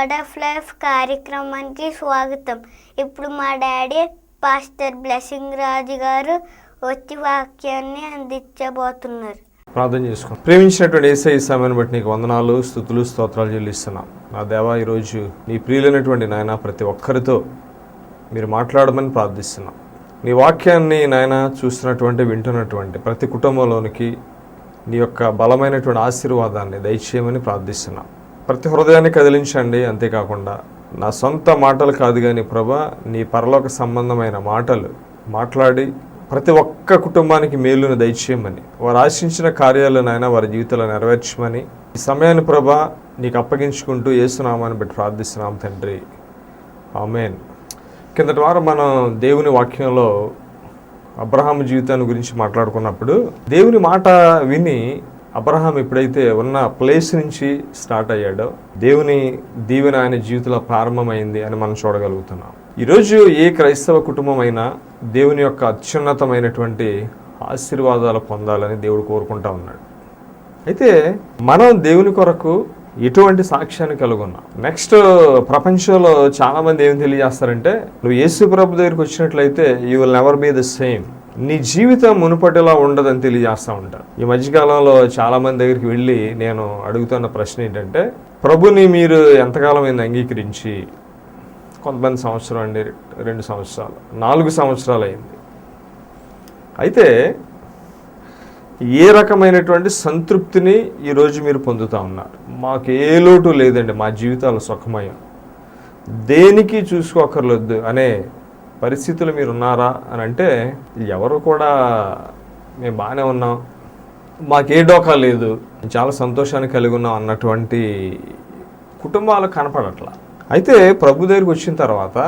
Word of life కార్యక్రమానికి స్వాగతం. ఇప్పుడు మా డాడీ పాస్టర్ బ్లెస్సింగ్ రాజు గారు వచ్చి వాక్యాన్ని అందించబోతున్నారు. ప్రార్థన చేసుకున్నాం ప్రేమించినటువంటి ఏసఐ సమయాన్ని బట్టి నీకు వందనాలు స్థుతులు స్తోత్రాలు చెల్లిస్తున్నాం. నా దేవా ఈరోజు నీ ప్రియులైనటువంటి నాయన ప్రతి ఒక్కరితో మీరు మాట్లాడమని ప్రార్థిస్తున్నాం. నీ వాక్యాన్ని నాయన చూస్తున్నటువంటి వింటున్నటువంటి ప్రతి కుటుంబంలోనికి నీ యొక్క బలమైనటువంటి ఆశీర్వాదాన్ని దయచేయమని ప్రార్థిస్తున్నాం. ప్రతి హృదయాన్ని కదిలించండి అంతేకాకుండా నా సొంత మాటలు కాదు కానీ ప్రభా నీ పరలోక సంబంధమైన మాటలు మాట్లాడి ప్రతి ఒక్క కుటుంబానికి మేలును దయచేయమని వారు ఆశించిన కార్యాలను వారి జీవితంలో నెరవేర్చమని ఈ సమయాన్ని ప్రభా నీకు అప్పగించుకుంటూ ఏసునామాన్ని బట్టి ప్రార్థిస్తున్నాం తండ్రి. ఆమెన్. కిందటి వారం మనం దేవుని వాక్యంలో అబ్రహాం జీవితాన్ని గురించి మాట్లాడుకున్నప్పుడు దేవుని మాట విని అబ్రహాం ఎప్పుడైతే ఉన్న ప్లేస్ నుంచి స్టార్ట్ అయ్యాడో దేవుని దీవెన ఆయన జీవితంలో ప్రారంభమైంది అని మనం చూడగలుగుతున్నాం. ఈరోజు ఏ క్రైస్తవ కుటుంబం అయినా దేవుని యొక్క అత్యున్నతమైనటువంటి ఆశీర్వాదాలు పొందాలని దేవుడు కోరుకుంటా ఉన్నాడు. అయితే మనం దేవుని కొరకు ఎటువంటి సాక్ష్యాన్ని కలుగున్నాం? నెక్స్ట్ ప్రపంచంలో చాలా మంది ఏం తెలియజేస్తారంటే నువ్వు యేసు ప్రభు దగ్గరికి వచ్చినట్లయితే you will never be the same నీ జీవితం మునుపటిలా ఉండదని తెలియజేస్తూ ఉంటారు ఈ మధ్యకాలంలో చాలా మంది దగ్గరికి వెళ్ళి నేను అడుగుతున్న ప్రశ్న ఏంటంటే ప్రభుని మీరు ఎంతకాలం అయింది అంగీకరించి కొంతమంది సంవత్సరం అండి రెండు సంవత్సరాలు నాలుగు సంవత్సరాలు అయింది. అయితే ఏ రకమైనటువంటి సంతృప్తిని ఈరోజు మీరు పొందుతూ ఉన్నారు? మాకు ఏ లోటు లేదండి మా జీవితాలు సుఖమయం. దేనికి చూసుకోకర్లేదు అనే పరిస్థితులు మీరు ఉన్నారా అని అంటే ఎవరు కూడా మేము బాగానే ఉన్నాం మాకే డోకా లేదు చాలా సంతోషాన్ని కలిగి ఉన్నాం అన్నటువంటి కుటుంబాలు కనపడట్లా. అయితే ప్రభు దగ్గరికి వచ్చిన తర్వాత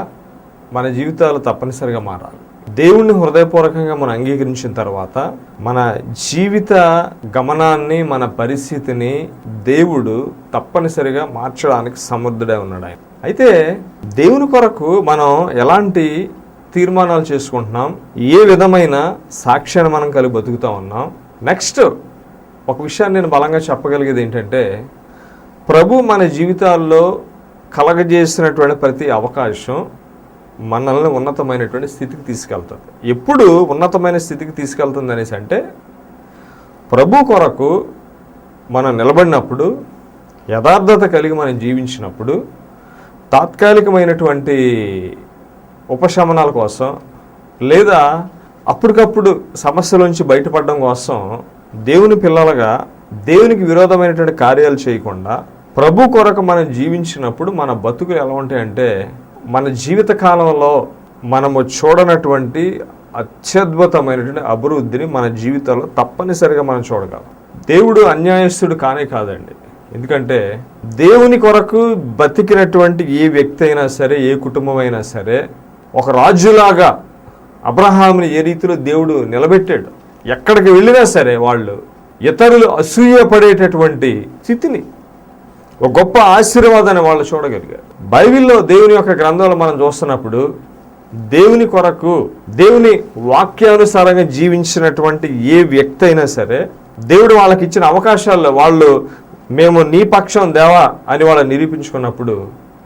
మన జీవితాలు తప్పనిసరిగా మారాలి. దేవుణ్ణి హృదయపూర్వకంగా మనం అంగీకరించిన తర్వాత మన జీవిత గమనాన్ని మన పరిస్థితిని దేవుడు తప్పనిసరిగా మార్చడానికి సమర్థుడై ఉన్నాడు ఆయన. అయితే దేవుని కొరకు మనం ఎలాంటి తీర్మానాలు చేసుకుంటున్నాం. ఏ విధమైన సాక్ష్యాన్ని మనం కలిగి బతుకుతా ఉన్నాం నెక్స్ట్ ఒక విషయాన్ని నేను బలంగా చెప్పగలిగేది ఏంటంటే ప్రభు మన జీవితాల్లో కలగజేసినటువంటి ప్రతి అవకాశం మనల్ని ఉన్నతమైనటువంటి స్థితికి తీసుకెళ్తుంది. ఎప్పుడు ఉన్నతమైన స్థితికి తీసుకెళ్తుంది అనేసి అంటే ప్రభు కొరకు మనం నిలబడినప్పుడు యథార్థత కలిగి మనం జీవించినప్పుడు తాత్కాలికమైనటువంటి ఉపశమనాల కోసం లేదా అప్పటికప్పుడు సమస్యల నుంచి బయటపడడం కోసం దేవుని పిల్లలుగా దేవునికి విరోధమైనటువంటి కార్యాలు చేయకుండా ప్రభు కొరకు మనం జీవించినప్పుడు మన బతుకులు ఎలా ఉంటాయంటే మన జీవిత కాలంలో మనము చూడనటువంటి అత్యద్భుతమైనటువంటి అభివృద్ధిని మన జీవితంలో తప్పనిసరిగా మనం చూడగలం. దేవుడు అన్యాయస్తుడు కానే కాదండి. ఎందుకంటే దేవుని కొరకు బతికినటువంటి ఏ వ్యక్తి అయినా సరే ఏ కుటుంబం అయినా సరే ఒక రాజులాగా అబ్రహాముని ఏ రీతిలో దేవుడు నిలబెట్టాడు ఎక్కడికి వెళ్ళినా సరే వాళ్ళు ఇతరులు అసూయపడేటటువంటి స్థితిని ఒక గొప్ప ఆశీర్వాదాన్ని వాళ్ళు చూడగలిగారు. బైబిల్లో దేవుని యొక్క గ్రంథంలో మనం చూస్తున్నప్పుడు దేవుని కొరకు దేవుని వాక్యానుసారంగా జీవించినటువంటి ఏ వ్యక్తి అయినా సరే దేవుడు వాళ్ళకి ఇచ్చిన అవకాశాల్లో వాళ్ళు మేము నీ పక్షం దేవా అని వాళ్ళని నిరూపించుకున్నప్పుడు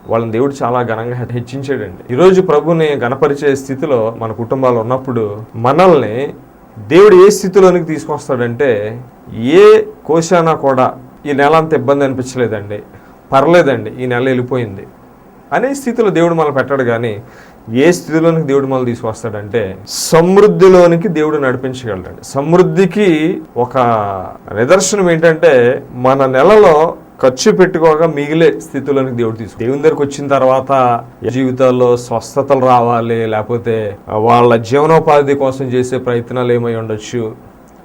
వాళ్ళని దేవుడు చాలా ఘనంగా హెచ్చించాడండి. ఈరోజు ప్రభుని గణపరిచే స్థితిలో మన కుటుంబాలు ఉన్నప్పుడు మనల్ని దేవుడు ఏ స్థితిలోనికి తీసుకొస్తాడంటే ఏ కోశానా కూడా ఈ నెల అంత ఇబ్బంది అనిపించలేదండి. పర్లేదండి ఈ నెల వెళ్ళిపోయింది. అనే స్థితిలో దేవుడు మనం పెట్టాడు కానీ ఏ స్థితిలోనికి దేవుడు మళ్ళీ తీసుకొస్తాడంటే సమృద్ధిలోనికి దేవుడు నడిపించగలడండి. సమృద్ధికి ఒక నిదర్శనం ఏంటంటే మన నెలలో ఖర్చు పెట్టుకోగా మిగిలే స్థితిలోనికి దేవుడు తీసుకు దేవుని దగ్గరికి వచ్చిన తర్వాత జీవితాల్లో స్వస్థతలు రావాలి లేకపోతే వాళ్ళ జీవనోపాధి కోసం చేసే ప్రయత్నాలు ఏమై ఉండొచ్చు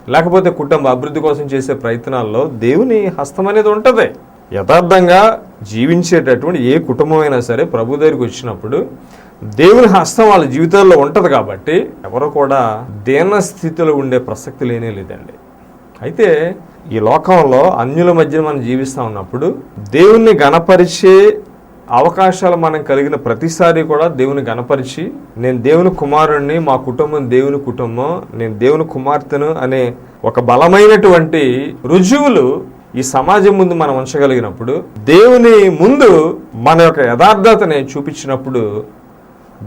లేకపోతే కుటుంబ అభివృద్ధి కోసం చేసే ప్రయత్నాల్లో దేవుని హస్తం అనేది ఉంటుంది. యథార్థంగా జీవించేటటువంటి ఏ కుటుంబం అయినా సరే ప్రభు దగ్గరికి వచ్చినప్పుడు దేవుని హస్తం వాళ్ళ జీవితాల్లో ఉంటుంది కాబట్టి ఎవరు కూడా దేన స్థితిలో ఉండే ప్రసక్తి లేనే లేదండి. అయితే ఈ లోకంలో అన్యుల మధ్య మనం జీవిస్తూ ఉన్నప్పుడు దేవుణ్ణి గణపరిచే అవకాశాలు మనం కలిగిన ప్రతిసారి కూడా దేవుని గణపరిచి నేను దేవుని కుమారుణ్ణి మా కుటుంబం దేవుని కుటుంబం నేను దేవుని కుమార్తెను అనే ఒక బలమైనటువంటి రుజువులు ఈ సమాజం ముందు మనం ఉంచగలిగినప్పుడు దేవుని ముందు మన యొక్క యథార్థతని చూపించినప్పుడు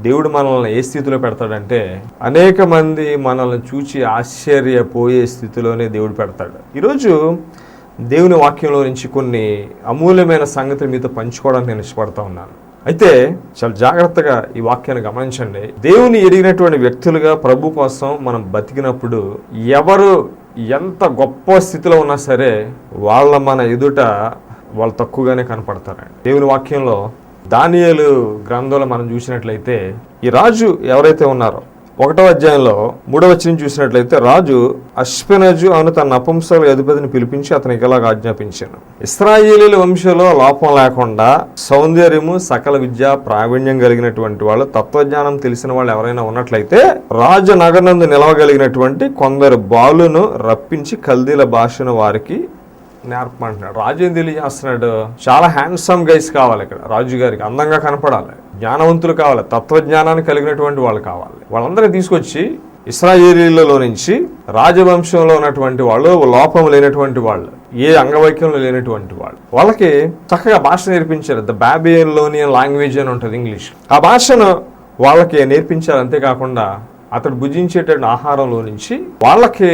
దేవుడు మనల్ని ఏ స్థితిలో పెడతాడంటే అనేక మంది మనల్ని చూచి ఆశ్చర్యపోయే స్థితిలోనే దేవుడు పెడతాడు. ఈరోజు దేవుని వాక్యంలో నుంచి కొన్ని అమూల్యమైన సంగతులు మీతో పంచుకోవడానికి నేను ఇష్టపడతా ఉన్నాను. అయితే చాలా జాగ్రత్తగా ఈ వాక్యాన్ని గమనించండి. దేవుని ఎరిగినటువంటి వ్యక్తులుగా ప్రభు కోసం మనం బతికినప్పుడు ఎవరు ఎంత గొప్ప స్థితిలో ఉన్నా సరే వాళ్ళ మన ఎదుట వాళ్ళు తక్కువగానే కనపడతారండి. దేవుని వాక్యంలో దానియలు గ్రంథంలో మనం చూసినట్లయితే ఈ రాజు ఎవరైతే ఉన్నారో ఒకటో అధ్యాయంలో మూడవ వచ్చిన చూసినట్లయితే రాజు అశ్వినజు అను తన నపుంసకుల అధిపతిని పిలిపించి అతనికి ఇలాగ ఆజ్ఞాపించాను. ఇస్రాయేలీల వంశంలో లోపం లేకుండా సౌందర్యము సకల విద్య ప్రావీణ్యం కలిగినటువంటి వాళ్ళు తత్వజ్ఞానం తెలిసిన వాళ్ళు ఎవరైనా ఉన్నట్లయితే రాజు నగరందు నిలవగలిగినటువంటి కొందరు బాలును రప్పించి కల్దీల భాషను వారికి నేర్పమంటున్నాడు. రాజు ఏం తెలియజేస్తున్నాడు చాలా హ్యాండ్సమ్ గైస్ కావాలి ఇక్కడ. రాజు గారికి అందంగా కనపడాలి. జ్ఞానవంతులు కావాలి. తత్వజ్ఞానాన్ని కలిగినటువంటి వాళ్ళు కావాలి. వాళ్ళందరినీ తీసుకొచ్చి ఇస్రాయేలీలలో నుంచి రాజవంశంలో ఉన్నటువంటి వాళ్ళు లోపం లేనటువంటి వాళ్ళు ఏ అంగవైక్యంలో లేనటువంటి వాళ్ళు వాళ్ళకి చక్కగా భాష నేర్పించారు. ద బాబియన్లోనియన్ లాంగ్వేజ్ అని ఉంటుంది ఇంగ్లీష్. ఆ భాషను వాళ్ళకి నేర్పించారు. అంతేకాకుండా అతడు భుజించేటువంటి ఆహారంలో నుంచి వాళ్ళకి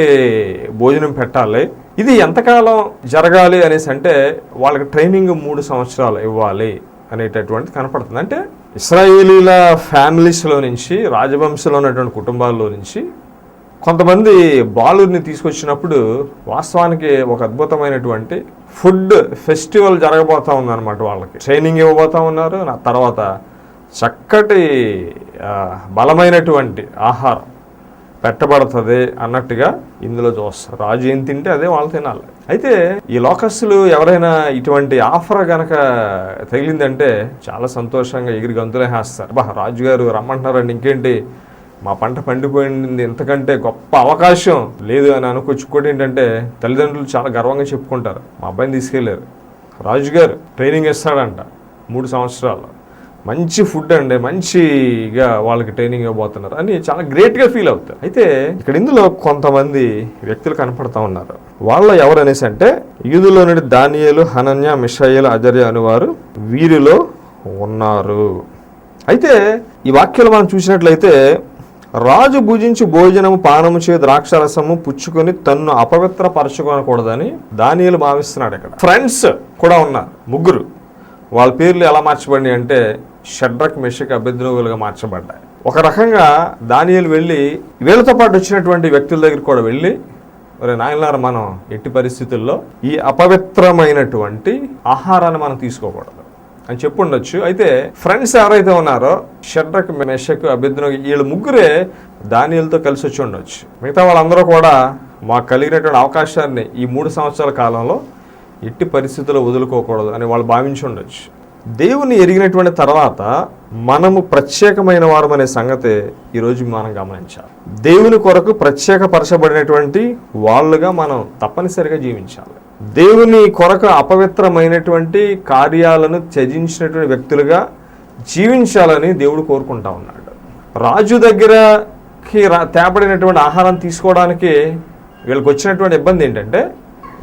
భోజనం పెట్టాలి. ఇది ఎంతకాలం జరగాలి అనేసి అంటే వాళ్ళకి ట్రైనింగ్ మూడు సంవత్సరాలు ఇవ్వాలి అనేటటువంటి కనపడుతుంది. అంటే ఇస్రాయేలీల ఫ్యామిలీస్లో నుంచి రాజవంశంలో ఉన్నటువంటి కుటుంబాల్లో నుంచి కొంతమంది బాలుర్ని తీసుకొచ్చినప్పుడు వాస్తవానికి ఒక అద్భుతమైనటువంటి ఫుడ్ ఫెస్టివల్ జరగబోతా ఉందన్నమాట వాళ్ళకి. ట్రైనింగ్ ఇవ్వబోతా ఉన్నారు. నా తర్వాత చక్కటి బలమైనటువంటి ఆహారం పెట్టబడుతుంది అన్నట్టుగా ఇందులో చూస్తారు. రాజు ఏం తింటే అదే వాళ్ళు తినాలి. అయితే ఈ లోకస్సులు ఎవరైనా ఇటువంటి ఆఫర్ గనక తగిలిందంటే చాలా సంతోషంగా ఎగిరి గంతులే వేస్తారు. బా రాజుగారు రమ్మంటున్నారండి ఇంకేంటి? మా పంట పండిపోయింది ఇంతకంటే గొప్ప అవకాశం లేదు అని అనుకోవచ్చు. కూడా ఏంటంటే తల్లిదండ్రులు చాలా గర్వంగా చెప్పుకుంటారు. మా అబ్బాయిని తీసుకెళ్ళారు రాజుగారు ట్రైనింగ్ ఇస్తాడంట మూడు సంవత్సరాలు మంచి ఫుడ్ అండి మంచిగా వాళ్ళకి ట్రైనింగ్ ఇవ్వబోతున్నారు అని చాలా గ్రేట్గా ఫీల్ అవుతారు అయితే ఇక్కడ ఇందులో కొంతమంది వ్యక్తులు కనపడతా ఉన్నారు. వాళ్ళ ఎవరు అనేసి అంటే యూదులో నుండి దానియేలు హనన్య మిషాయిల్ అజర్య అనువారు వీరిలో ఉన్నారు. అయితే ఈ వాక్యాలు మనం చూసినట్లయితే రాజు భుజించి భోజనము పానము చే ద్రాక్షరసము పుచ్చుకొని తన్ను అపవిత్రపరచుకోనకూడదని దానియలు భావిస్తున్నాడు ఇక్కడ. ఫ్రెండ్స్ కూడా ఉన్నారు ముగ్గురు. వాళ్ళ పేర్లు ఎలా మార్చబడి అంటే షడ్రక్ మెషక్ అభ్యర్థులుగా మార్చబడ్డాయి. ఒక రకంగా దానియలు వెళ్ళి వీళ్ళతో పాటు వచ్చినటువంటి వ్యక్తుల దగ్గర కూడా వెళ్ళి మరి నాయనలారా మనం ఎట్టి పరిస్థితుల్లో ఈ అపవిత్రమైనటువంటి ఆహారాన్ని మనం తీసుకోకూడదు అని చెప్పుండొచ్చు. అయితే ఫ్రెండ్స్ ఎవరైతే ఉన్నారో షడ్రక్ మెషక్ అభ్యర్థులు వీళ్ళ ముగ్గురే దానియలతో కలిసి వచ్చి ఉండొచ్చు. మిగతా వాళ్ళందరూ కూడా మాకు కలిగినటువంటి అవకాశాన్ని ఈ మూడు సంవత్సరాల కాలంలో ఎట్టి పరిస్థితుల్లో వదులుకోకూడదు అని వాళ్ళు భావించి ఉండొచ్చు. దేవుని ఎరిగినటువంటి తర్వాత మనము ప్రత్యేకమైన వారం అనే సంగతే ఈరోజు మనం గమనించాలి. దేవుని కొరకు ప్రత్యేకపరచబడినటువంటి వాళ్ళుగా మనం తప్పనిసరిగా జీవించాలి. దేవుని కొరకు అపవిత్రమైనటువంటి కార్యాలను త్యజించినటువంటి వ్యక్తులుగా జీవించాలని దేవుడు కోరుకుంటా ఉన్నాడు. రాజు దగ్గరకి రా తేపడినటువంటి ఆహారం తీసుకోవడానికి వీళ్ళకి వచ్చినటువంటి ఇబ్బంది ఏంటంటే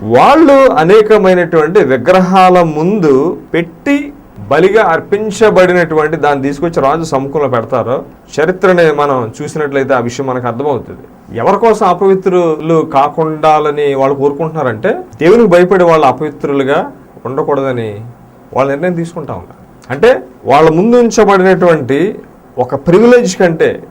వాళ్ళు అనేకమైనటువంటి విగ్రహాల ముందు పెట్టి బలిగా అర్పించబడినటువంటి దాన్ని తీసుకొచ్చి రాజు సముఖంలో పెడతారో చరిత్రని మనం చూసినట్లయితే ఆ విషయం మనకు అర్థమవుతుంది. ఎవరి కోసం అపవిత్రులు కాకుండాలని వాళ్ళు కోరుకుంటున్నారంటే దేవునికి భయపడి వాళ్ళు అపవిత్రులుగా ఉండకూడదని వాళ్ళ నిర్ణయం తీసుకుంటా ఉన్నారు. అంటే వాళ్ళ ముందు ఉంచబడినటువంటి ఒక ప్రివిలేజ్ కంటే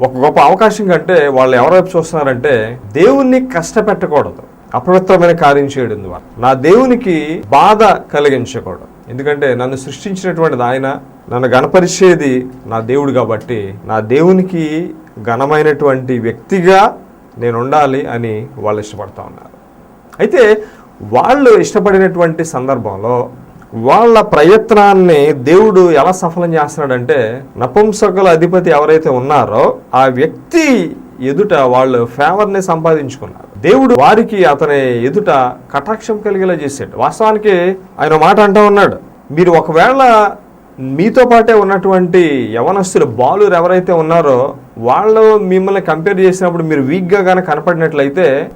ఒక గొప్ప అవకాశం కంటే వాళ్ళు ఎవరైపు చూస్తున్నారంటే దేవుణ్ణి కష్టపెట్టకూడదు. అపవిత్రమైన కార్యం చేయడం ద్వారా. నా దేవునికి బాధ కలిగించకూడదు. ఎందుకంటే నన్ను సృష్టించినటువంటిది ఆయన నన్ను గణపరిచేది నా దేవుడు కాబట్టి నా దేవునికి ఘనమైనటువంటి వ్యక్తిగా నేను ఉండాలి అని వాళ్ళు ఇష్టపడతా ఉన్నారు. అయితే వాళ్ళు ఇష్టపడినటువంటి సందర్భంలో వాళ్ళ ప్రయత్నాన్ని దేవుడు ఎలా సఫలం చేస్తున్నాడంటే నపుంసకుల అధిపతి ఎవరైతే ఉన్నారో ఆ వ్యక్తి ఎదుట వాళ్ళు ఫేవర్ని సంపాదించుకున్నారు. దేవుడు వారికి అతని ఎదుట కటాక్షం కలిగేలా చేశాడు. వాస్తవానికి ఆయన మాట అంటూ ఉన్నాడు. మీరు ఒకవేళ మీతో పాటే ఉన్నటువంటి యవనస్తులు బాలురు ఎవరైతే ఉన్నారో వాళ్ళు మిమ్మల్ని కంపేర్ చేసినప్పుడు మీరు వీక్గా కానీ కనపడినట్లయితే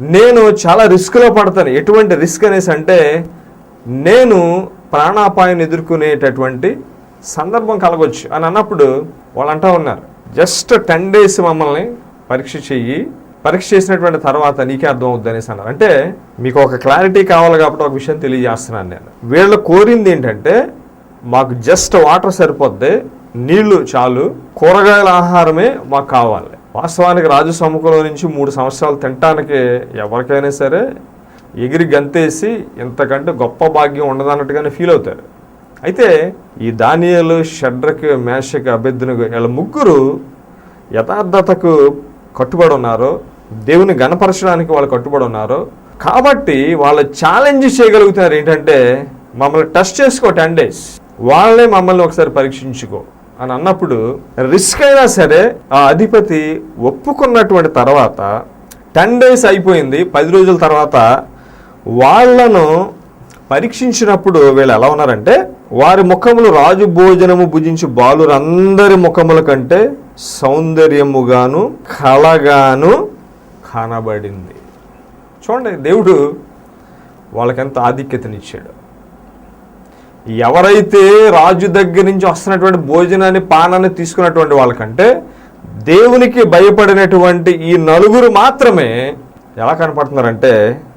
నేను చాలా రిస్క్లో పడతాను. ఎటువంటి రిస్క్ అనేసి అంటే నేను ప్రాణాపాయం ఎదుర్కొనేటటువంటి సందర్భం కలగొచ్చు అని అన్నప్పుడు వాళ్ళు అంటూ ఉన్నారు. జస్ట్ టెన్ డేస్ మమ్మల్ని పరీక్ష చెయ్యి. పరీక్ష చేసినటువంటి తర్వాత నీకే అర్థం అవుద్ది అనేసి అన్నారు. అంటే మీకు ఒక క్లారిటీ కావాలి కాబట్టి ఒక విషయం తెలియజేస్తున్నాను నేను. వీళ్ళు కోరింది ఏంటంటే మాకు జస్ట్ వాటర్ సరిపోద్ది నీళ్ళు చాలు కూరగాయల ఆహారమే మాకు కావాలి. వాస్తవానికి రాజు సముఖంలో నుంచి మూడు సంవత్సరాలు తినటానికి ఎవరికైనా సరే ఎగిరి గంతేసి ఇంతకంటే గొప్ప భాగ్యం ఉండదన్నట్టుగానే ఫీల్ అవుతారు. అయితే ఈ దానియలు షడ్రక్ మేషక్ అభ్యర్థుని వీళ్ళ ముగ్గురు యథార్థతకు కట్టుబడి ఉన్నారు. దేవుని గణపరచడానికి వాళ్ళు కట్టుబడి ఉన్నారు. కాబట్టి వాళ్ళు ఛాలెంజ్ చేయగలుగుతున్నారు ఏంటంటే మమ్మల్ని టెస్ట్ చేసుకో టెన్ డేస్ వాళ్ళే మమ్మల్ని ఒకసారి పరీక్షించుకో అని అన్నప్పుడు రిస్క్ అయినా సరే ఆ అధిపతి ఒప్పుకున్నటువంటి తర్వాత టెన్ డేస్ అయిపోయింది. పది రోజుల తర్వాత వాళ్ళను పరీక్షించినప్పుడు వీళ్ళు ఎలా ఉన్నారంటే వారి ముఖములు రాజు భోజనము భుజించి బాలురందరి ముఖముల కంటే సౌందర్యముగాను కళగాను కానబడింది చూడండి దేవుడు వాళ్ళకెంత ఆధిక్యతనిచ్చాడు. ఎవరైతే రాజు దగ్గర నుంచి వస్తున్నటువంటి భోజనాన్ని పానాన్ని తీసుకున్నటువంటి వాళ్ళకంటే దేవునికి భయపడినటువంటి ఈ నలుగురు మాత్రమే ఎలా కనపడుతున్నారంటే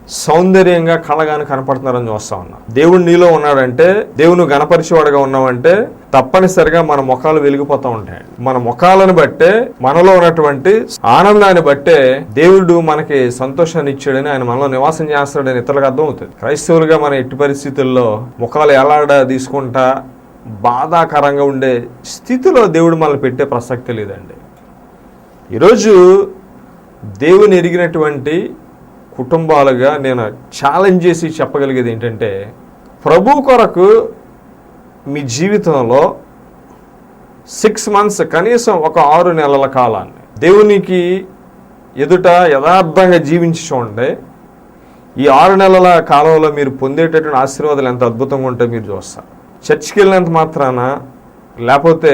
సౌందర్యంగా కళగాని కనపడుతున్నారని చూస్తా ఉన్నా. దేవుడు నీలో ఉన్నాడంటే దేవుని గణపరిచేవాడుగా ఉన్నావంటే తప్పనిసరిగా మన ముఖాలు వెలిగిపోతూ ఉంటాయి. మన ముఖాలను బట్టే మనలో ఉన్నటువంటి ఆనందాన్ని బట్టే దేవుడు మనకి సంతోషాన్ని ఇచ్చాడని ఆయన మనలో నివాసం చేస్తాడని ఇతరులకు అర్థం అవుతుంది క్రైస్తవులుగా మన ఎట్టి పరిస్థితుల్లో ముఖాలు ఎలాడ తీసుకుంటా బాధాకరంగా ఉండే స్థితిలో దేవుడు మనల్ని పెట్టే ప్రసక్తి లేదండి. ఈరోజు దేవుని ఎరిగినటువంటి కుటుంబాలుగా నేను ఛాలెంజ్ చేసి చెప్పగలిగేది ఏంటంటే ప్రభు కొరకు మీ జీవితంలో సిక్స్ మంత్స్ కనీసం ఒక ఆరు నెలల కాలాన్ని దేవునికి ఎదుట యథార్థంగా జీవించి చూడండి. ఈ ఆరు నెలల కాలంలో మీరు పొందేటటువంటి ఆశీర్వాదాలు ఎంత అద్భుతంగా ఉంటే మీరు చూస్తారు. చర్చికి వెళ్ళినంత మాత్రాన లేకపోతే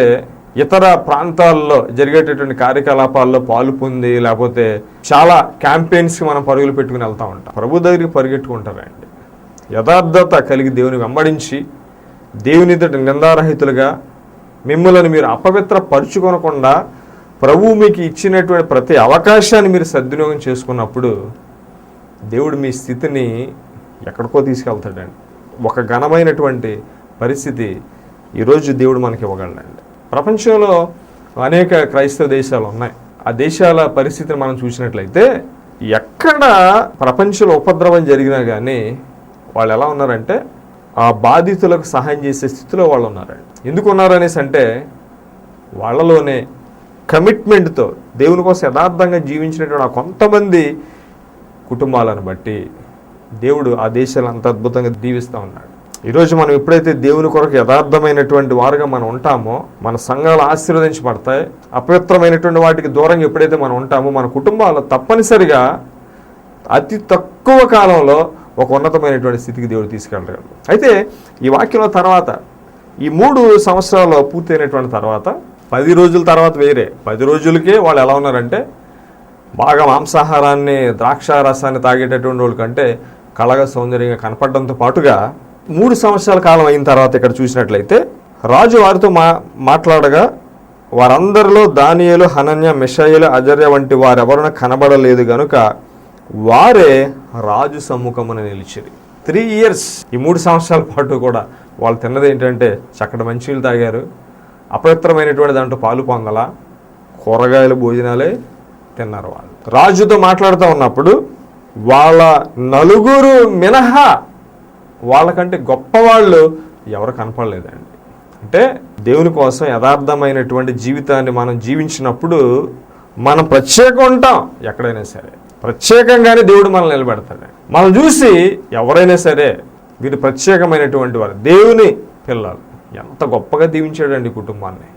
ఇతర ప్రాంతాల్లో జరిగేటటువంటి కార్యకలాపాల్లో పాలు పొంది లేకపోతే చాలా క్యాంపెయిన్స్కి మనం పరుగులు పెట్టుకుని వెళ్తూ ఉంటాం. ప్రభు దగ్గరికి పరిగెట్టుకుంటారండి. యథార్థత కలిగి దేవుని వెంబడించి దేవుని నిందారహితులుగా మిమ్మల్ని మీరు అపవిత్ర పరుచుకొనకుండా ప్రభువు మీకు ఇచ్చినటువంటి ప్రతి అవకాశాన్ని మీరు సద్వినియోగం చేసుకున్నప్పుడు దేవుడు మీ స్థితిని ఎక్కడికో తీసుకెళ్తాడండి. ఒక ఘనమైనటువంటి పరిస్థితి ఈరోజు దేవుడు మనకి ఇవ్వగలడండి. ప్రపంచంలో అనేక క్రైస్తవ దేశాలు ఉన్నాయి. ఆ దేశాల పరిస్థితిని మనం చూసినట్లయితే ఎక్కడ ప్రపంచంలో ఉపద్రవం జరిగినా కానీ వాళ్ళు ఎలా ఉన్నారంటే ఆ బాధితులకు సహాయం చేసే స్థితిలో వాళ్ళు ఉన్నారండి. ఎందుకు ఉన్నారనేసి అంటే వాళ్ళలోనే కమిట్మెంట్తో దేవుని కోసం యథార్థంగా జీవించినటువంటి ఆ కొంతమంది కుటుంబాలను బట్టి దేవుడు ఆ దేశాలను అంత అద్భుతంగా దీవిస్తూ ఉన్నాడు. ఈరోజు మనం ఎప్పుడైతే దేవుని కొరకు యథార్థమైనటువంటి వారుగా మనం ఉంటామో మన సంఘాలు ఆశీర్వదించబడతాయి. అపవిత్రమైనటువంటి వాటికి దూరంగా ఎప్పుడైతే మనం ఉంటామో మన కుటుంబాలు తప్పనిసరిగా అతి తక్కువ కాలంలో ఒక ఉన్నతమైనటువంటి స్థితికి దేవుడు తీసుకెళ్ళగలడు అయితే ఈ వాక్యంలో తర్వాత ఈ మూడు సంవత్సరాలు పూర్తయినటువంటి తర్వాత పది రోజుల తర్వాత వేరే. పది రోజులకే వాళ్ళు ఎలా ఉన్నారంటే బాగా మాంసాహారాన్ని ద్రాక్ష రసాన్ని తాగేటటువంటి వాళ్ళకంటే కళగా సౌందర్యంగా కనపడడంతో పాటుగా మూడు సంవత్సరాల కాలం అయిన తర్వాత ఇక్కడ చూసినట్లయితే రాజు వారితో మా మాట్లాడగా వారందరిలో దానియలు హనన్య మిషాయిలు అజర్య వంటి వారెవరన కనబడలేదు గనుక వారే రాజు సమ్ముఖమున నిలిచిరి. Three years. ఈ మూడు సంవత్సరాల పాటు కూడా వాళ్ళు తిన్నది ఏంటంటే చక్కటి మంచినీళ్ళు తాగారు. అపవిత్రమైనటువంటి దాంట్లో పాలు పొంగల కూరగాయల భోజనాలే తిన్నారు వాళ్ళు. రాజుతో మాట్లాడుతూ ఉన్నప్పుడు వాళ్ళ నలుగురు మినహా వాళ్ళకంటే గొప్పవాళ్ళు ఎవరు కనపడలేదండి. అంటే దేవుని కోసం యథార్థమైనటువంటి జీవితాన్ని మనం జీవించినప్పుడు మనం ప్రత్యేకం ఉంటాం ఎక్కడైనా సరే. ప్రత్యేకంగానే దేవుడు మనల్ని నిలబెడతాడు. మనం చూసి ఎవరైనా సరే వీరు ప్రత్యేకమైనటువంటి వారు దేవుని పిల్లలు. ఎంత గొప్పగా దీవించాడండి కుటుంబాన్ని.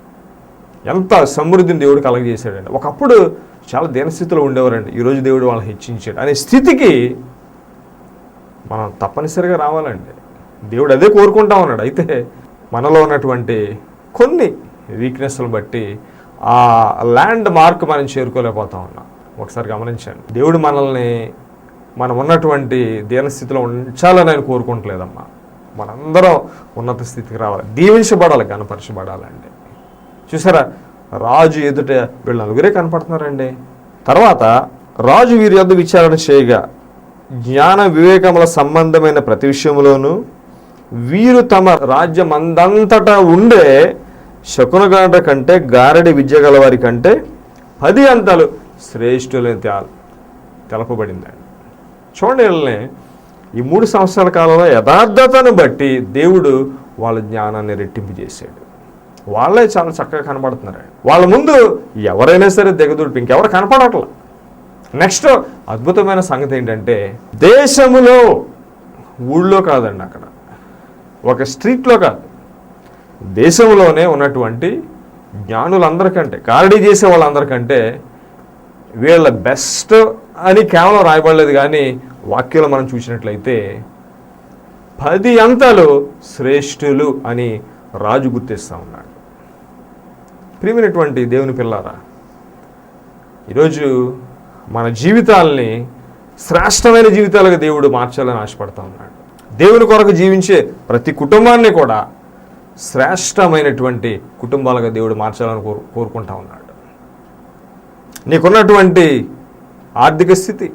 ఎంత సమృద్ధిని దేవుడు కలగజేశాడండి. ఒకప్పుడు చాలా దీనస్థితిలో ఉండేవారండి. ఈరోజు దేవుడు వాళ్ళని హెచ్చించాడు అనే స్థితికి మనం తప్పనిసరిగా రావాలండి. దేవుడు అదే కోరుకుంటా ఉన్నాడు. అయితే మనలో ఉన్నటువంటి కొన్ని వీక్నెస్లు బట్టి ఆ ల్యాండ్ మార్క్ మనం చేరుకోలేకపోతా ఉన్నాం. ఒకసారి గమనించండి. దేవుడు మనల్ని మనం ఉన్నటువంటి దీనస్థితిలో ఉంచాలని ఆయన కోరుకుంటలేదమ్మా. మనందరం ఉన్నత స్థితికి రావాలి. దీవించబడాలి కనపరచబడాలండి చూసారా? రాజు ఎదుట వీళ్ళు నలుగురే కనపడుతున్నారండి. తర్వాత రాజు వీరి యొద్ విచారణ చేయగా జ్ఞాన వివేకముల సంబంధమైన ప్రతి విషయంలోనూ వీరు తమ రాజ్యమందంతటా ఉండే శకునగాండ్ర కంటే గారడి విద్య గలవారి కంటే పది అంతలు శ్రేష్ఠులని తెల- తెలపబడిందండి చూడండి ఈ మూడు సంవత్సరాల కాలంలో యథార్థతను బట్టి దేవుడు వాళ్ళ జ్ఞానాన్ని రెట్టింపు చేశాడు. వాళ్ళే చాలా చక్కగా కనబడుతున్నారు వాళ్ళ ముందు ఎవరైనా సరే దిగదుడిపి ఇంకెవరు కనపడట్లా. నెక్స్ట్ అద్భుతమైన సంగతి ఏంటంటే దేశములో ఊళ్ళో కాదండి అక్కడ. ఒక స్ట్రీట్లో కాదు. దేశంలోనే ఉన్నటువంటి జ్ఞానులందరికంటే కారడీ చేసే వాళ్ళందరికంటే వీళ్ళ బెస్ట్ అని కేవలం రాయబడలేదు కానీ వాక్యాలు మనం చూసినట్లయితే పది అంతలు శ్రేష్ఠులు అని రాజు గుర్తిస్తూ ఉన్నాడు. ప్రియమైనటువంటి దేవుని పిల్లారా ఈరోజు మన జీవితాల్ని శ్రేష్టమైన జీవితాలుగా దేవుడు మార్చాలని ఆశపడతా ఉన్నాడు. దేవుని కొరకు జీవించే ప్రతి కుటుంబాన్ని కూడా శ్రేష్టమైనటువంటి కుటుంబాలుగా దేవుడు మార్చాలని కోరు కోరుకుంటా ఉన్నాడు. నీకున్నటువంటి ఆర్థిక స్థితి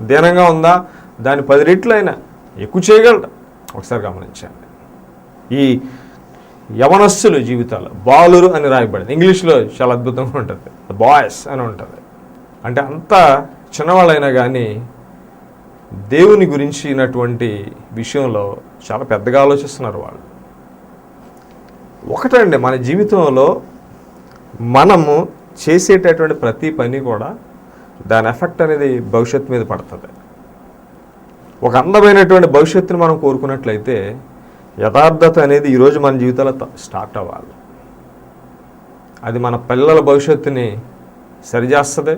దీనంగా ఉందా? దాని పది రెట్లైనా ఎక్కువ చేయగలడు? ఒకసారి గమనించండి. ఈ యవనస్సులు జీవితాలు బాలురు అని రాయబడింది. ఇంగ్లీష్లో చాలా అద్భుతంగా ఉంటుంది. బాయ్స్ అని ఉంటుంది. అంటే అంత చిన్నవాళ్ళైనా కానీ దేవుని గురించినటువంటి విషయంలో చాలా పెద్దగా ఆలోచిస్తున్నారు వాళ్ళు. ఒకటండి మన జీవితంలో మనము చేసేటటువంటి ప్రతి పని కూడా దాని ఎఫెక్ట్ అనేది భవిష్యత్తు మీద పడుతుంది. ఒక అందమైనటువంటి భవిష్యత్తుని మనం కోరుకున్నట్లయితే యథార్థత అనేది ఈరోజు మన జీవితాల్లో స్టార్ట్ అవ్వాలి. అది మన పిల్లల భవిష్యత్తుని సరిచేస్తుంది.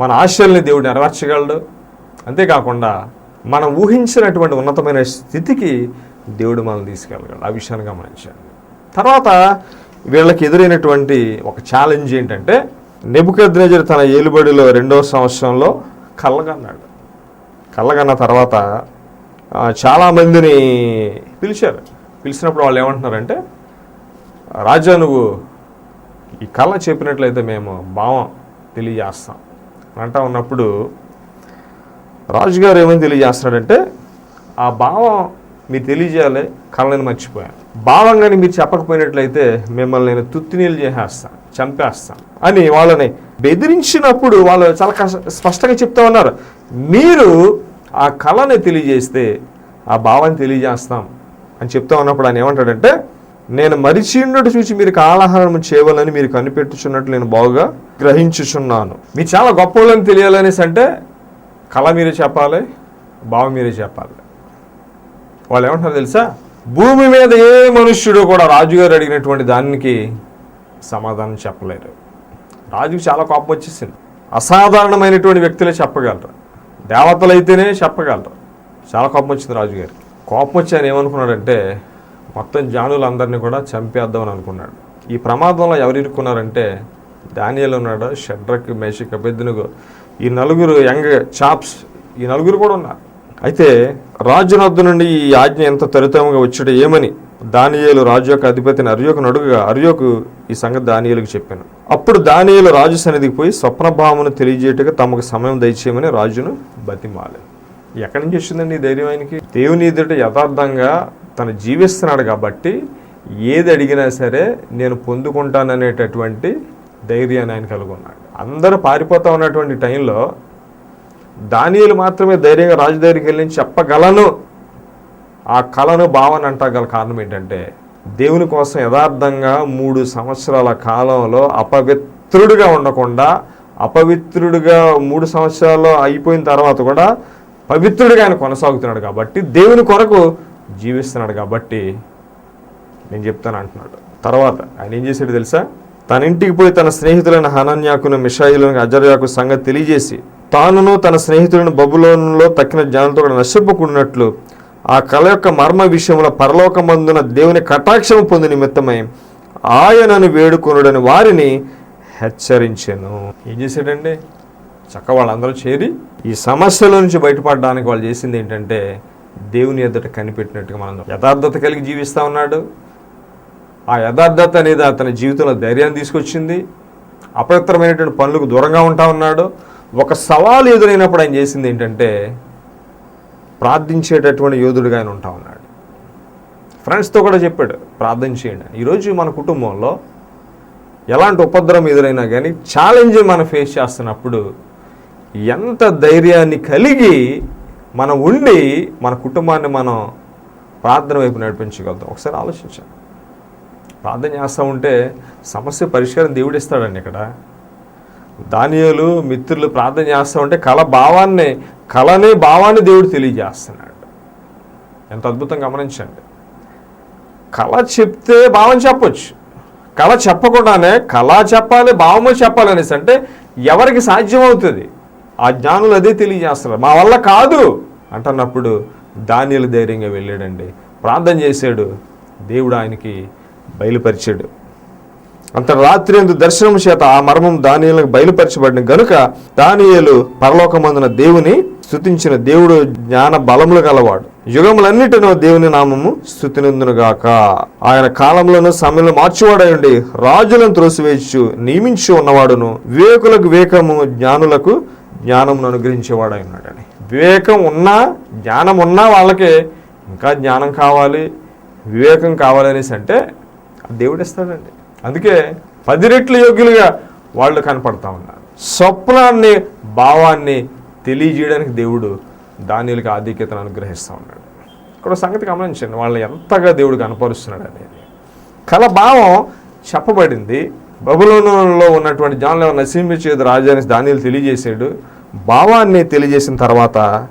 మన ఆశల్ని దేవుడు నెరవేర్చగలడు. అంతేకాకుండా మనం ఊహించినటువంటి ఉన్నతమైన స్థితికి దేవుడు మనం తీసుకెళ్ళగలడు. ఆ విషయాన్ని గమనించండి. తర్వాత వీళ్ళకి ఎదురైనటువంటి ఒక ఛాలెంజ్ ఏంటంటే నెబుకద్నెజర్ తన ఏలుబడిలో రెండవ సంవత్సరంలో కళ్ళగన్నాడు కళ్ళగన్న తర్వాత చాలామందిని పిలిచారు. పిలిచినప్పుడు వాళ్ళు ఏమంటున్నారంటే రాజా నువ్వు ఈ కళ చెప్పినట్లయితే మేము భావం తెలియజేస్తాం. అంటా ఉన్నప్పుడు రాజుగారు ఏమని తెలియజేస్తున్నాడంటే ఆ భావం మీరు తెలియజేయాలి కళ్ళని మర్చిపోయాను. భావం కానీ మీరు చెప్పకపోయినట్లయితే మిమ్మల్ని నేను తుత్తినీళ్ళు చేసేస్తాను చంపేస్తాను అని వాళ్ళని బెదిరించినప్పుడు వాళ్ళు చాలా కష్ట స్పష్టంగా చెప్తా ఉన్నారు. మీరు ఆ కళని తెలియజేస్తే ఆ భావాన్ని తెలియజేస్తాం అని చెప్తా ఉన్నప్పుడు ఆయన ఏమంటాడంటే నేను మరిచిన్నట్టు చూసి మీరు కాలాహారం చేయవాలని మీరు కనిపెట్టుచున్నట్లు నేను బాగుగా గ్రహించుచున్నాను. మీరు చాలా గొప్పవాళ్ళని తెలియాలనేసి అంటే కళ మీరే చెప్పాలి భావ మీరే చెప్పాలి. వాళ్ళు ఏమంటారు తెలుసా? భూమి మీద ఏ మనుష్యుడు కూడా రాజుగారు అడిగినటువంటి దానికి సమాధానం చెప్పలేరు. రాజుకి చాలా కోపం వచ్చేసింది. అసాధారణమైనటువంటి వ్యక్తులే చెప్పగలరు. దేవతలు అయితేనే చెప్పగలరు. చాలా కోపం వచ్చింది రాజుగారికి. కోపం వచ్చి ఆయన ఏమనుకున్నాడంటే మొత్తం జానులందరినీ కూడా చంపేద్దామని అనుకున్నాడు. ఈ ప్రమాదంలో ఎవరు ఇరుక్కున్నారంటే దానియలు ఉన్నాడు షడ్రక్ మేషిక అభ్యర్థునుగు ఈ నలుగురు యంగ్ చాప్స్ ఈ నలుగురు కూడా ఉన్నారు. అయితే రాజునద్దు నుండి ఈ ఆజ్ఞ ఎంత త్వరితంగా వచ్చాడు ఏమని దానియేలు రాజు యొక్క అధిపతిని అర్యోకు నడుగుగా అర్యోకు ఈ సంగతి దానియేలుకు చెప్పాను. అప్పుడు దానియేలు రాజు సన్నిధికి పోయి స్వప్నభావమును తెలియజేయటగా తమకు సమయం దయచేయమని రాజును బతిమాలి ఎక్కడి నుంచి వచ్చిందండి ఈ ధైర్యం ఆయనకి? దేవుని ఎదుట యథార్థంగా తను జీవిస్తున్నాడు కాబట్టి ఏది అడిగినా సరే నేను పొందుకుంటాననేటటువంటి ధైర్యాన్ని ఆయన కలిగి ఉన్నాడు. అందరూ పారిపోతా ఉన్నటువంటి టైంలో దానియులు మాత్రమే ధైర్యంగా రాజు దగ్గరికి వెళ్ళి చెప్పగలను. ఆ కళను భావన అంటగల కారణం ఏంటంటే దేవుని కోసం యథార్థంగా మూడు సంవత్సరాల కాలంలో అపవిత్రుడిగా ఉండకుండా అపవిత్రుడిగా మూడు సంవత్సరాలు అయిపోయిన తర్వాత కూడా పవిత్రుడిగా ఆయన కొనసాగుతున్నాడు కాబట్టి దేవుని కొరకు జీవిస్తున్నాడు కాబట్టి నేను చెప్తాను అంటున్నాడు. తర్వాత ఆయన ఏం చేశాడు తెలుసా? తన ఇంటికి పోయి తన స్నేహితులైన హనన్యాకును మిషాయిలను అజర్యాకు సంగతి తెలియజేసి తానును తన స్నేహితులను బబులోనులో తక్కిన జ్ఞానంతో కూడా నశింపకున్నట్లు ఆ కళ యొక్క మర్మ విషయంలో పరలోకమందున దేవుని కటాక్షము పొంది నిమిత్తమై ఆయనను వేడుకొనుడని వారిని హెచ్చరించాను. ఏం చేశాడండి? చక్క వాళ్ళందరూ చేరి ఈ సమస్యల నుంచి బయటపడడానికి వాళ్ళు చేసింది ఏంటంటే దేవుని ఎదుట కనిపెట్టినట్టుగా మనం యథార్థత కలిగి జీవిస్తూ ఉన్నాడు. ఆ యథార్థత అనేది అతని జీవితంలో ధైర్యాన్ని తీసుకొచ్చింది. అపవిత్రమైనటువంటి పనులకు దూరంగా ఉంటా ఉన్నాడు. ఒక సవాలు ఎదురైనప్పుడు ఆయన చేసింది ఏంటంటే ప్రార్థించేటటువంటి యోధుడిగా ఆయన ఉంటా ఉన్నాడు. ఫ్రెండ్స్తో కూడా చెప్పాడు ప్రార్థన చేయండి. ఈరోజు మన కుటుంబంలో ఎలాంటి ఉపద్రవం ఎదురైనా కానీ ఛాలెంజ్ మనం ఫేస్ చేస్తున్నప్పుడు ఎంత ధైర్యాన్ని కలిగి మనం ఉండి మన కుటుంబాన్ని మనం ప్రార్థన వైపు నడిపించగలుగుతాం. ఒకసారి ఆలోచించాం ప్రార్థన చేస్తూ ఉంటే సమస్య పరిష్కారం దేవుడు ఇస్తాడండి ఇక్కడ. దానియాలు మిత్రులు ప్రార్థన చేస్తూ ఉంటే కళ భావాన్ని కళనే భావాన్ని దేవుడు తెలియజేస్తున్నాడు. ఎంత అద్భుతం గమనించండి. కళ చెప్తే భావం చెప్పొచ్చు. కళ చెప్పకుండానే కళ చెప్పాలి భావము చెప్పాలి అనేసి అంటే ఎవరికి సాధ్యమవుతుంది? ఆ జ్ఞానులు అదే తెలియజేస్తున్నారు. మా వల్ల కాదు అంటున్నప్పుడు దానిలు ధైర్యంగా వెళ్ళాడండి. ప్రార్థన చేశాడు. దేవుడు ఆయనకి బయలుపరిచాడు. అంత రాత్రి ఎందు దర్శనం చేత ఆ మర్మం దానియులకు బయలుపరచబడిన గనుక దానియలు పరలోకమందున దేవుని స్థుతించిన దేవుడు జ్ఞాన బలములు గలవాడు. యుగములన్నిటినో దేవుని నామము స్థుతినందునుగాక ఆయన కాలంలోనూ సమయంలో మార్చివాడయుండి రాజులను త్రోసివేచ్చు నియమించి ఉన్నవాడును. వివేకులకు వివేకము జ్ఞానులకు జ్ఞానం అనుగ్రహించేవాడై ఉన్నాడని. వివేకం ఉన్నా జ్ఞానం ఉన్నా వాళ్ళకి ఇంకా జ్ఞానం కావాలి వివేకం కావాలి అనేసి అంటే దేవుడు ఇస్తాడండి. అందుకే పది రెట్లు యోగ్యులుగా వాళ్ళు కనపడతా ఉన్నారు. స్వప్నాన్ని భావాన్ని తెలియజేయడానికి దేవుడు దానిలకు ఆధిక్యతను అనుగ్రహిస్తూ ఉన్నాడు. ఇక్కడ సంగతి గమనించండి వాళ్ళని ఎంతగా దేవుడు కనపరుస్తున్నాడు అనేది. కల భావం చెప్పబడింది బబులోనులో ఉన్నటువంటి జాన్లో రాజా రాజాని దానిలు తెలియజేశాడు. భావాన్ని తెలియజేసిన తర్వాత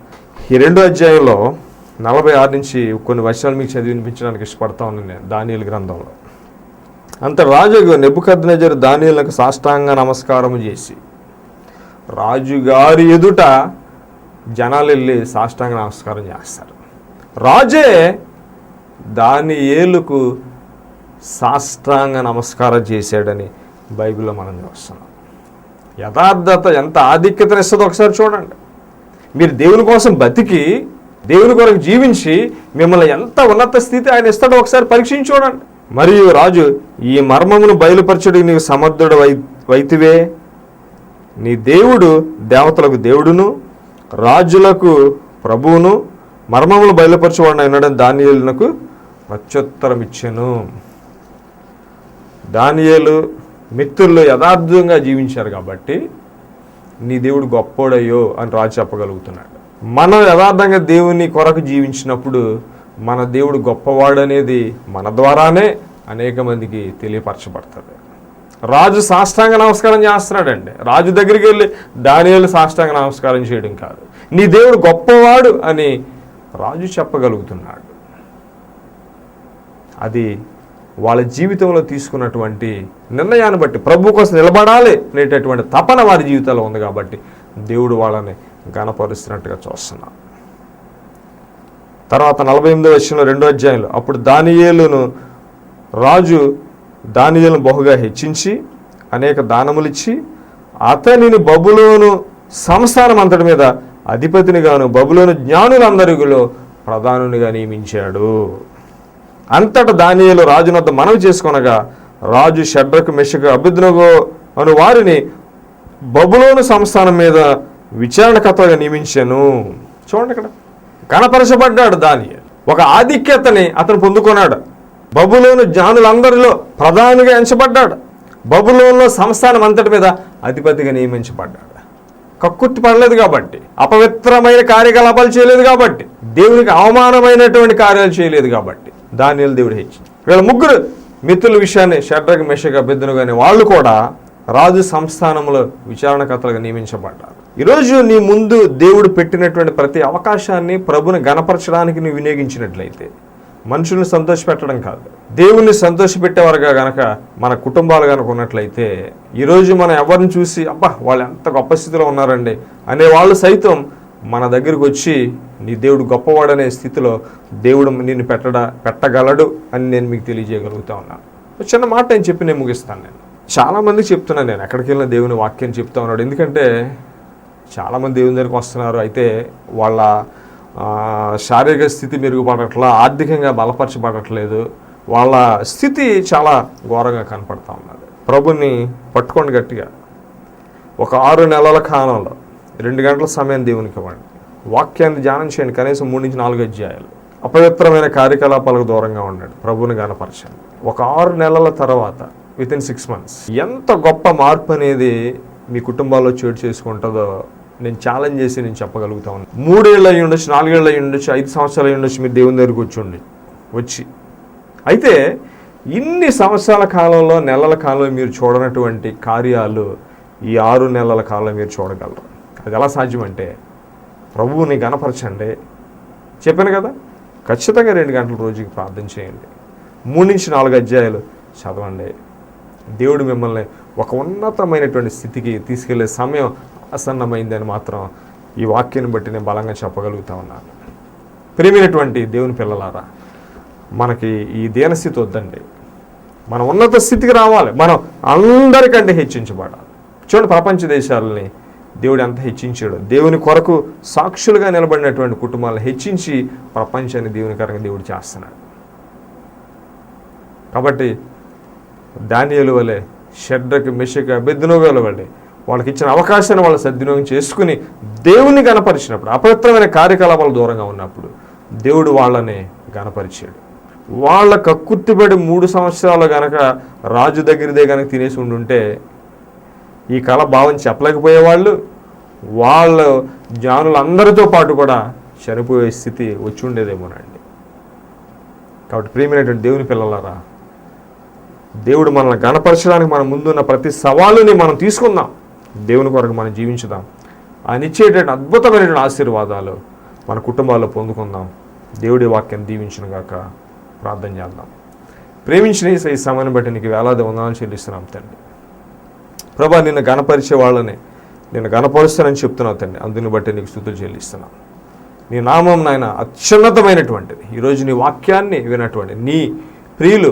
ఈ రెండో అధ్యాయంలో నలభై ఆరు నుంచి కొన్ని వర్షాలు మీకు చదివి వినిపించడానికి ఇష్టపడతా ఉన్నాను నేను దానియలు గ్రంథంలో. అంత రాజు నెబుకద్నజరు దానియులకు సాష్టాంగ నమస్కారం చేసి రాజుగారి ఎదుట జనాలు వెళ్ళి సాష్టాంగ నమస్కారం చేస్తారు. రాజే దాని ఏలుకు సాష్టాంగ నమస్కారం చేశాడని బైబిల్లో మనం చూస్తున్నాం. యథార్థత ఎంత ఆధిక్యతను ఇస్తుందో ఒకసారి చూడండి. మీరు దేవుని కోసం బతికి దేవుని కొరకు జీవించి మిమ్మల్ని ఎంత ఉన్నత స్థితి ఆయన ఇస్తాడో ఒకసారి పరీక్షించి చూడండి. మరియు రాజు ఈ మర్మమును బయలుపరచడు నీవు సమర్థుడు వై వైతివే. నీ దేవుడు దేవతలకు దేవుడును రాజులకు ప్రభువును మర్మములు బయలుపరచువాడిని అయినడం దానియేలునకు ప్రత్యుత్తరం ఇచ్చాను దానియేలు మిత్రులు యథార్థంగా జీవించారు కాబట్టి నీ దేవుడు గొప్పోడయ్యో అని రాజు చెప్పగలుగుతున్నాడు. మనం యథార్థంగా దేవుని కొరకు జీవించినప్పుడు మన దేవుడు గొప్పవాడు అనేది మన ద్వారానే అనేక మందికి తెలియపరచబడుతుంది. రాజు సాష్టాంగ నమస్కారం చేస్తున్నాడండి. రాజు దగ్గరికి వెళ్ళి దానియాలు సాష్టాంగ నమస్కారం చేయడం కాదు. నీ దేవుడు గొప్పవాడు అని రాజు చెప్పగలుగుతున్నాడు. అది వాళ్ళ జీవితంలో తీసుకున్నటువంటి నిర్ణయాన్ని బట్టి ప్రభు కోసం నిలబడాలి అనేటటువంటి తపన వారి జీవితంలో ఉంది కాబట్టి దేవుడు వాళ్ళని గణపరుస్తున్నట్టుగా చూస్తున్నాం. తర్వాత నలభై ఎనిమిదో విషయంలో రెండో అధ్యాయంలో అప్పుడు దానియేలును రాజు దానియేలును బహుగా హెచ్చించి అనేక దానములిచ్చి అతనిని బబులోను సంస్థానం అంతటి మీద అధిపతినిగాను బబులోను జ్ఞానులందరిలో ప్రధానునిగా నియమించాడు. అంతట దానియలు రాజునొద్ద మనవి చేసుకొనగా రాజు షడ్రకు మెషకు అభ్యుద్నగో అను వారిని బబులోను సంస్థానం మీద విచారణకర్తగా నియమించాను. చూడండి ఇక్కడ. కనపరచబడ్డాడు దాని ఒక ఆధిక్యతని అతను పొందుకున్నాడు. బబులోను జ్ఞానులందరిలో ప్రధానిగా ఎంచబడ్డాడు. బబులోన్లో సంస్థానం అంతటి మీద అధిపతిగా నియమించబడ్డాడు. కక్కుర్తి పడలేదు కాబట్టి అపవిత్రమైన కార్యకలాపాలు చేయలేదు కాబట్టి దేవునికి అవమానమైనటువంటి కార్యాలు చేయలేదు కాబట్టి దానియేలు దేవుడు హెచ్చింది. వీళ్ళ ముగ్గురు మిత్రుల విషయాన్ని షడ్రగ మెషగ బెద్దును కానీ వాళ్ళు కూడా రాజు సంస్థానంలో విచారణకర్తలుగా నియమించబడ్డారు. ఈరోజు నీ ముందు దేవుడు పెట్టినటువంటి ప్రతి అవకాశాన్ని ప్రభుని గణపరచడానికి నువ్వు వినియోగించినట్లయితే మనుషుల్ని సంతోషపెట్టడం కాదు. దేవుణ్ణి సంతోషపెట్టేవారుగా గనక మన కుటుంబాలు కనుక ఉన్నట్లయితే ఈరోజు మనం ఎవరిని చూసి అబ్బా వాళ్ళు ఎంత గొప్ప స్థితిలో ఉన్నారండి అనే వాళ్ళు సైతం మన దగ్గరికి వచ్చి నీ దేవుడు గొప్పవాడనే స్థితిలో దేవుడు నిన్ను పెట్టడ పెట్టగలడు అని నేను మీకు తెలియజేయగలుగుతా ఉన్నాను చిన్న మాట నేను చెప్పి నేను ముగిస్తాను నేను. చాలామంది చెప్తున్నాను నేను ఎక్కడికి వెళ్ళిన దేవుని వాక్యం చెప్తా ఉన్నాడు. ఎందుకంటే చాలామంది దేవుని దగ్గరికి వస్తున్నారు. అయితే వాళ్ళ శారీరక స్థితి మెరుగుపడట్లా ఆర్థికంగా బలపరచబడట్లేదు. వాళ్ళ స్థితి చాలా ఘోరంగా కనపడతా ఉన్నది. ప్రభుని పట్టుకోండి గట్టిగా. ఒక ఆరు నెలల కాలంలో రెండు గంటల సమయం దేవునికి ఇవ్వండి. వాక్యాన్ని ధ్యానం చేయండి. కనీసం మూడు నుంచి నాలుగు అధ్యాయాలు. అపవిత్రమైన కార్యకలాపాలకు దూరంగా ఉండండి. ప్రభుని గనపరచండి ఒక ఆరు నెలల తర్వాత విత్ ఇన్ సిక్స్ మంత్స్ ఎంత గొప్ప మార్పు అనేది మీ కుటుంబాల్లో చోటు చేసుకుంటుందో నేను ఛాలెంజ్ చేసి నేను చెప్పగలుగుతా ఉన్నాను మూడేళ్ళు అయ్యి ఉండొచ్చు నాలుగేళ్ళు అయ్యి ఉండొచ్చు ఐదు సంవత్సరాలు అయ్యి ఉండొచ్చు మీరు దేవుని దగ్గరికి వచ్చి వచ్చి. అయితే ఇన్ని సంవత్సరాల కాలంలో నెలల కాలంలో మీరు చూడనటువంటి కార్యాలు ఈ ఆరు నెలల కాలంలో మీరు చూడగలరు. అది ఎలా సాధ్యమంటే ప్రభువుని గణపరచండి. చెప్పాను కదా ఖచ్చితంగా రెండు గంటల రోజుకి ప్రార్థన చేయండి. మూడు నుంచి నాలుగు అధ్యాయాలు చదవండి. దేవుడు మిమ్మల్ని ఒక ఉన్నతమైనటువంటి స్థితికి తీసుకెళ్ళే సమయం ఆసన్నమైందని మాత్రం ఈ వాక్యాన్ని బట్టి నేను బలంగా చెప్పగలుగుతా ఉన్నాను. ప్రియమైనటువంటి దేవుని పిల్లలారా మనకి ఈ దీనస్థితి వద్దండి. మనం ఉన్నత స్థితికి రావాలి. మనం అందరికంటే హెచ్చించబడాలి. చూడండి ప్రపంచ దేశాలని దేవుడు ఎంత హెచ్చించాడు. దేవుని కొరకు సాక్షులుగా నిలబడినటువంటి కుటుంబాలను హెచ్చించి ప్రపంచాన్ని దేవునికరంగా దేవుడు చేస్తున్నాడు. కాబట్టి దానియలు వలె షడ్రకి మిషక బెద్దునోగల వలె వాళ్ళకి ఇచ్చిన అవకాశాన్ని వాళ్ళు సద్వినియోగం చేసుకుని దేవుని గనపరిచినప్పుడు అపవిత్రమైన కార్యకలాపాలు దూరంగా ఉన్నప్పుడు దేవుడు వాళ్ళని గనపరిచాడు వాళ్ళ కక్కుర్తిపడి మూడు సంవత్సరాలు గనక రాజు దగ్గరదే గనక తినేసి ఉండుంటే ఈ కళ భావం చెప్పలేకపోయేవాళ్ళు వాళ్ళ జ్ఞానులందరితో పాటు కూడా చనిపోయే స్థితి వచ్చి ఉండేదేమోనండి కాబట్టి ప్రియమైనటువంటి దేవుని పిల్లలారా దేవుడు మనల్ని గణపరచడానికి మన ముందున్న ప్రతి సవాలుని మనం తీసుకుందాం. దేవుని కొరకు మనం జీవించుదాం. ఆయన ఇచ్చేటువంటి అద్భుతమైనటువంటి ఆశీర్వాదాలు మన కుటుంబాల్లో పొందుకుందాం. దేవుడి వాక్యం దీవించిన గాక ప్రార్థన చేద్దాం. ప్రేమించిన ఈ సమయాన్ని బట్టి నీకు వేలాది వందనాలు చెల్లిస్తున్నాం తండ్రి. ప్రభా నిన్ను గణపరిచే వాళ్ళని నేను గణపరుస్తానని చెప్తున్నావు తండ్రి. అందుని బట్టి నీకు స్థుతులు చెల్లిస్తున్నాను నీ నామం నాయన అత్యున్నతమైనటువంటిది. ఈరోజు నీ వాక్యాన్ని వినటువంటి నీ ప్రియులు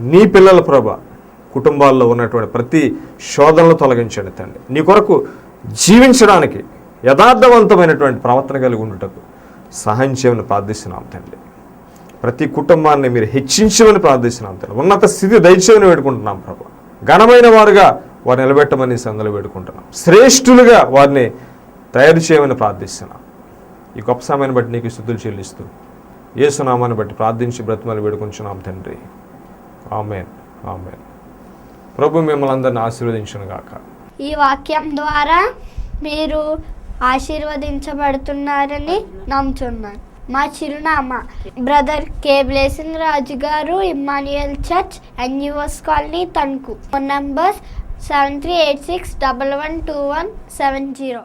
నీ పిల్లల ప్రభ కుటుంబాల్లో ఉన్నటువంటి ప్రతి శోధనలు తొలగించండి తండ్రి. నీ కొరకు జీవించడానికి యథార్థవంతమైనటువంటి ప్రవర్తన కలిగి ఉండుటకు సహాయం చేయమని ప్రార్థిస్తున్నాం తండ్రి. ప్రతి కుటుంబాన్ని మీరు హెచ్చించమని ప్రార్థిస్తున్నాం తండ్రి. ఉన్నత స్థితి దయచేయమని వేడుకుంటున్నాం ప్రభు. ఘనమైన వారుగా వారిని నిలబెట్టమని సందులో పెట్టుకుంటున్నాం శ్రేష్ఠులుగా వారిని తయారు చేయమని ప్రార్థిస్తున్నాం. ఈ గొప్ప సమయాన్ని బట్టి నీకు స్థుతులు చెల్లిస్తూ ఏసునామాన్ని బట్టి ప్రార్థించి బ్రతిమలు వేడుకుంటున్నాం తండ్రి. ఆమెన్. ఆమెన్. ప్రభు మిమ్మల్ని అందరిని ఆశీర్వదించను గాక. ఈ వాక్యం ద్వారా మీరు ఆశీర్వదించబడుతున్నారని నమ్ముతున్నాను మా చిరునామా brother K. Blessing Raju garu Immanuel church NUS colony Tanuku. Phone numbers seven three eight six double one two one seven zero